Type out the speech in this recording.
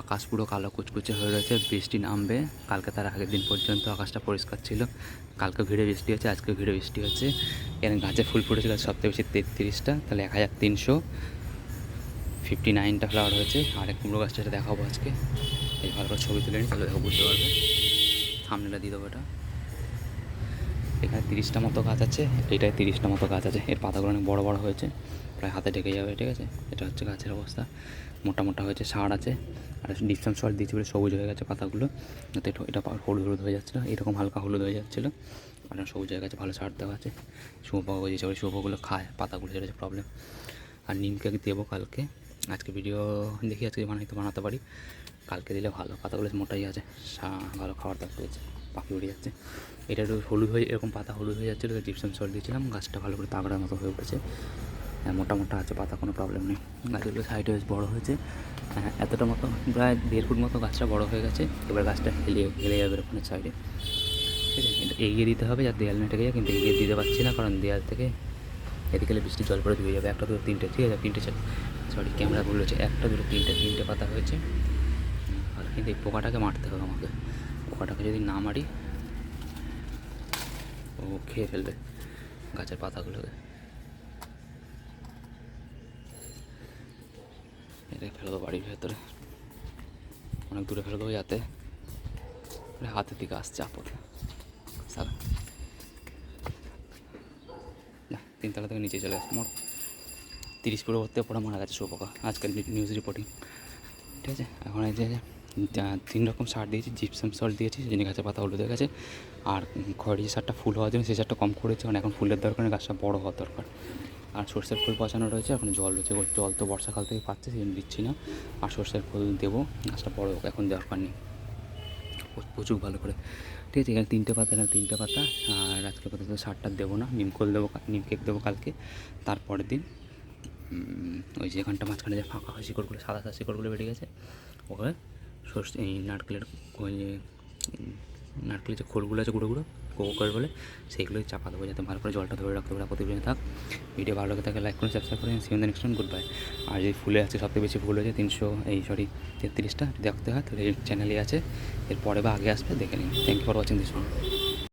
আকাশ পুরো কালো কুচকুচে হয়ে রয়েছে, বৃষ্টি নামবে। কালকে তার আগের দিন পর্যন্ত আকাশটা পরিষ্কার ছিল। কালকে ভিড়ে বৃষ্টি হচ্ছে আজকে ভিড়ে বৃষ্টি হচ্ছে এখানে গাছে ফুল ফুটেছিল সবথেকে বেশি তেত্রিশটা, তাহলে এক হাজার তিনশো। ফিফটি নাইনটা ফ্লাওয়ার হয়েছে। আর এক কুমড়ো গাছটা দেখাবো আজকে। এই ভালো করে ছবি তুলে নিই, তাহলে দেখো বুঝতে পারবে। সামনেটা দিয়ে দেবো এটা। এখানে তিরিশটা মতো গাছ আছে, এইটায় তিরিশটা মতো গাছ আছে। এর পাতাগুলো অনেক বড় বড় হয়েছে, প্রায় হাতে ঢেকে যাবে, ঠিক আছে? এটা হচ্ছে গাছের অবস্থা। মোটা মোটা হয়েছে সার আছে, আর ডিসটেন্স সল্ট দিয়েছি বলে সবুজ হয়ে গেছে পাতাগুলো। যাতে এটা হলুদ হলুদ হয়ে যাচ্ছিল, এরকম হালকা হলুদ হয়ে যাচ্ছিল। আর সবুজ হয়ে গেছে, ভালো সার দেওয়া আছে। শুয়োপোকা হয়ে যাচ্ছে শুয়োপোকাগুলো খায়, পাতাগুলো যেটা হচ্ছে প্রবলেম আর নিমকে দেবো কালকে। আজকে ভিডিও দেখি, আজকে বানাইতে বানাতে পারি। কালকে দিলে ভালো, পাতাগুলো মোটাই আছে। ভালো খাবার দাবার পেয়েছে পাখি উড়ে যাচ্ছে। এটা একটু হলুদ হয়ে এরকম পাতা হলুদ হয়ে যাচ্ছিল জিপসাম সল্ট দিয়েছিলাম, গাছটা ভালো করে তাগড়ার মতো হয়ে উঠেছে। মোটা মোটা আছে পাতা কোনো প্রবলেম নেই। গাছগুলো সাইডে বেশ বড়ো হয়েছে। হ্যাঁ, এতটা মতো প্রায় দেড় ফুট মতো গাছটা বড়ো হয়ে গেছে। এবার গাছটা হেলে হেলে যাবে ওখানে সাইডে ঠিক আছে এটা এগিয়ে দিতে হবে যাতে দেয়াল না ঠেকে যায় কিন্তু এগিয়ে দিতে পারছি না কারণ দেয়াল থেকে এদিকে বৃষ্টি জল পড়ে ধুয়ে যাবে। একটা দুটো তিনটে ঠিক আছে তিনটে সরি ক্যামেরা ভুল হয়েছে। একটা দুটো তিনটে তিনটে পাতা হয়েছে। আর কিন্তু এই পোকাটাকে মারতে হবে আমাকে। পোকাটাকে যদি না মারি ও খেয়ে ফেলবে গাছের পাতাগুলোকে এটা ফেলে দেবো বাড়ির ভেতরে অনেক দূরে ফেলে দেবো যাতে। হাতের দিকে আসছে আপদ। সারা না তিনতলা থেকে নিচে চলে আসছে মোট তিরিশ পুরো ভর্তি পড়া মারা গেছে শুয়োপোকা আজকাল নিউজ রিপোর্টিং ঠিক আছে? এখন এই যে তিন রকম সার দিয়েছি জিপসাম সল্ট দিয়েছি জন্য গাছের পাতা হলুদ হয়ে গেছে। আর খড়ি সারটা ফুল হওয়ার জন্য, সেই সারটা কম করেছে এখন ফুলের দরকার গাছটা বড় হওয়ার দরকার। আর সর্ষের ফুল পচানো রয়েছে, এখন জল রয়েছে। জল তো বর্ষাকাল থেকে পাচ্ছে সেই দিচ্ছি না। আর সর্ষের ফুল দেবো, গাছটা বড় এখন দরকার নেই। প্রচুর ভালো করে। ঠিক আছে, এখানে তিনটে পাতা এখানে তিনটে পাতা। আর আজকে পাতা তো সারটা দেবো না নিমকোল দেবো, নিম কেক দেবো কালকে। তারপরের দিন ওই যে এখানটা মাঝখানে যে ফাঁকা শিকড়গুলো, সাদা সাদা শিকড়গুলো বেরিয়ে গেছে। ওকে সর্ষে, এই নারকেলের নারকেলের যে খোলগুলো আছে গুঁড়ো গুঁড়ো কোকোকার বলে, সেইগুলোই চাপা দেবো যাতে ভালো করে জলটা ধরে রাখতে পারে প্রতিদিন থাক। ভিডিও ভালো লাগে থাকে লাইক করুন সাবস্ক্রাইব করুন দ্য নেক্সট গুড বাই আর যদি ফুলে আছে সবথেকে বেশি ফুল হয়েছে, তিনশো, এই সরি তেত্রিশটা দেখতে হয়, তাহলে চ্যানেলই চ্যানেলে আছে। এর পরে বা আগে আসবে, দেখে নিন। Thank you for watching this